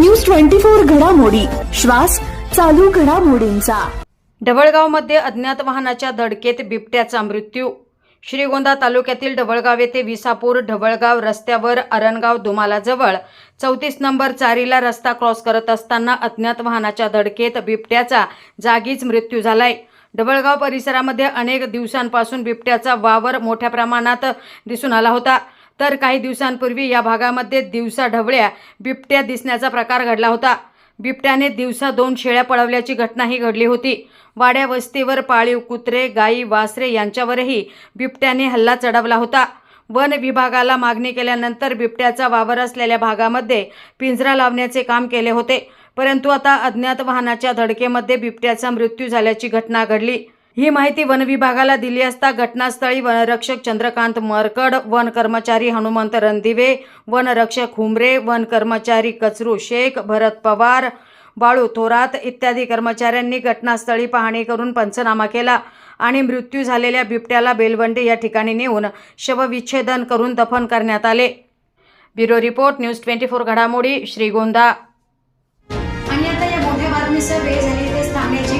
News twenty four घडामोडी. श्वास चालू घडामोडींचा. ढवळगावमध्ये अज्ञात वाहनाच्या धडकेत बिबट्याचा मृत्यू. श्रीगोंदा तालुक्यातील ढवळगाव येथे विसापूर ढवळगाव रस्त्यावर अरणगाव दुमालाजवळ चौतीस नंबर चारीला रस्ता क्रॉस करत असताना अज्ञात वाहनाच्या धडकेत बिबट्याचा जागीच मृत्यू झालाय. ढवळगाव परिसरामध्ये अनेक दिवसांपासून बिबट्याचा वावर मोठ्या प्रमाणात दिसून आला होता. तर काही दिवसांपूर्वी या भागामध्ये दिवसा ढवळ्या बिबट्या दिसण्याचा प्रकार घडला होता. बिबट्याने दिवसा दोन शेळ्या पळवल्याची घटनाही घडली होती. वाड्या वस्तीवर पाळीव कुत्रे गाई वासरे यांच्यावरही बिबट्याने हल्ला चढवला होता. वन विभागाला मागणी केल्यानंतर बिबट्याचा वावर असलेल्या भागामध्ये पिंजरा लावण्याचे काम केले होते. परंतु आता अज्ञात वाहनाच्या धडकेमध्ये बिबट्याचा मृत्यू झाल्याची घटना घडली. ही माहिती वन विभागाला दिली असता घटनास्थळी वनरक्षक चंद्रकांत मरकड वन कर्मचारी हनुमंत रणदिवे वनरक्षक हुमरे वन कर्मचारी कचरू शेख भरत पवार बाळू थोरात इत्यादी कर्मचाऱ्यांनी घटनास्थळी पाहणी करून पंचनामा केला आणि मृत्यू झालेल्या बिबट्याला बेलवंडी या ठिकाणी नेऊन शवविच्छेदन करून दफन करण्यात आले. Bureau report news twenty four घडामोडी श्रीगोंदा. आणि आता या मोठ्या बातमीसह वेळ झाली ते थांबण्याची